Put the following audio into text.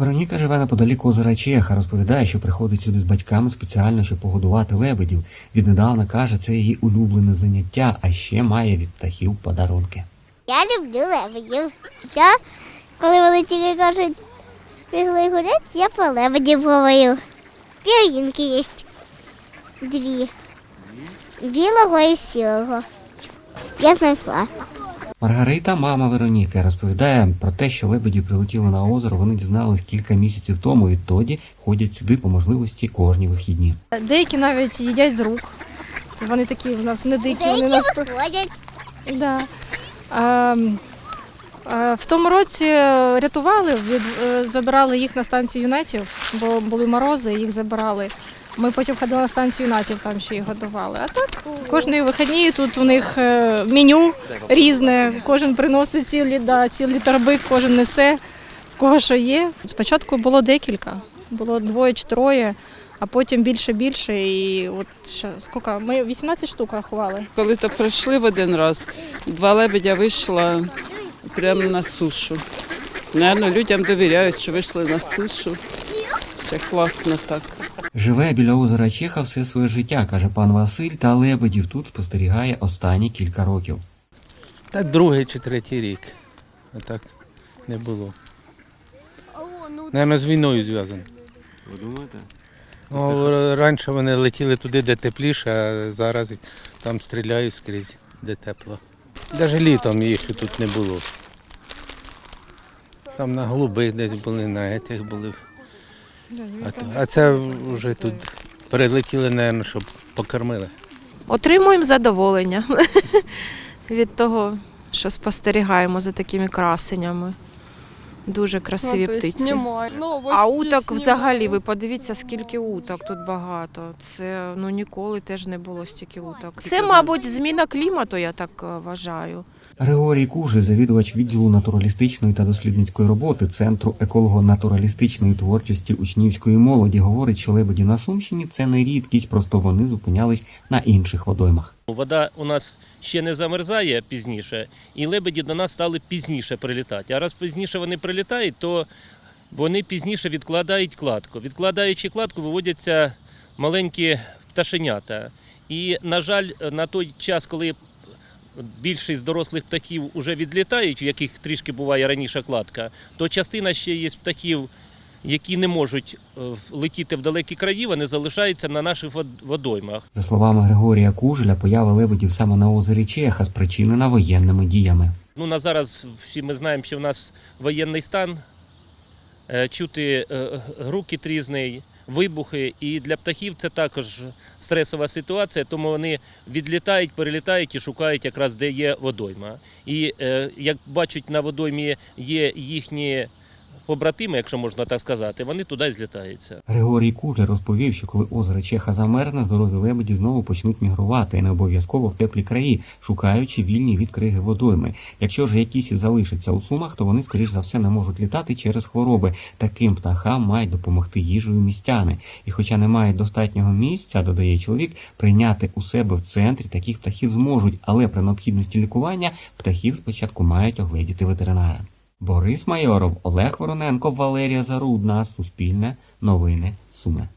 Вероніка живе неподалік озера Чеха. Розповідає, що приходить сюди з батьками спеціально, щоб погодувати лебедів. Віднедавна каже, це її улюблене заняття, а ще має від птахів подарунки. Я люблю лебедів. Я, коли вони тільки кажуть, пішли гулять, я по лебедів говорю. Пір'їнки є дві. Білого і сірого. Я знайшла. Маргарита, мама Вероніки, розповідає про те, що лебеді прилетіли на озеро. Вони дізнались кілька місяців тому. Відтоді ходять сюди по можливості кожні вихідні. Деякі навіть їдять з рук. Вони такі в нас не дикі, вони нас виходять. да. а, а, в тому році рятували, від, е, забирали їх на станцію юнетів, бо були морози, їх забирали. Ми потім ходили на станцію юнатів, там ще їх годували. А так кожні вихідні тут у них е, меню різне, кожен приносить цілі, да, цілі торби, кожен несе, в кого що є. Спочатку було декілька, було двоє чи троє, а потім більше більше. І от що, скільки? Ми 18 штук рахували. Коли то прийшли в один раз, два лебедя вийшла прямо на сушу. Наверно, людям довіряють, що вийшли на сушу. Це класно так. Живе біля озера Чеха все своє життя, каже пан Василь, та лебедів тут спостерігає останні кілька років. Та другий чи третій рік. А так не було. Наверно, з війною зв'язано. Ви думаєте? Ну, раніше вони летіли туди, де тепліше, а зараз там стріляють скрізь, де тепло. Навіть літом їх тут не було. Там на голубих десь були, на етих були. А, то- а це вже тут прилетіли, мабуть, щоб покормили. Отримуємо задоволення від того, що спостерігаємо за такими красенями. Дуже красиві птиці. А уток взагалі, ви подивіться, скільки уток тут багато. Це ну ніколи теж не було стільки уток. Це, мабуть, зміна клімату, я так е, вважаю. Григорій Кужель, завідувач відділу натуралістичної та дослідницької роботи Центру еколого-натуралістичної творчості учнівської молоді, говорить, що лебеді на Сумщині це не рідкість, просто вони зупинялись на інших водоймах. Вода у нас ще не замерзає пізніше, і лебеді до нас стали пізніше прилітати. А раз пізніше вони прилітають, то вони пізніше відкладають кладку. Відкладаючи кладку, виводяться маленькі пташенята. І, на жаль, на той час, коли більшість дорослих птахів вже відлітають, у яких трішки буває раніше кладка, то частина ще є птахів, які не можуть е, летіти в далекі краї, вони залишаються на наших водоймах. За словами Григорія Кужеля, поява лебедів саме на озері Чеха спричинена воєнними діями. Ну, на зараз всі ми знаємо, що в нас воєнний стан, е, чути е, грукіт різний, вибухи. І для птахів це також стресова ситуація, тому вони відлітають, перелітають і шукають якраз де є водойма. І як бачать, на водоймі є їхні побратими, якщо можна так сказати, вони туди й злітаються. Григорій Кужель розповів, що коли озеро Чеха замерзне, здорові лебеді знову почнуть мігрувати і не обов'язково в теплі краї, шукаючи вільні від криги водойми. Якщо ж якісь залишаться у сумах, то вони, скоріш за все, не можуть літати через хвороби. Таким птахам мають допомогти їжею містяни. І хоча не мають достатнього місця, додає чоловік, прийняти у себе в центрі таких птахів зможуть, але при необхідності лікування птахів спочатку мають огледіти ветеринари. Борис Майоров, Олег Вороненко, Валерія Зарудна, Суспільне, Новини, Суми.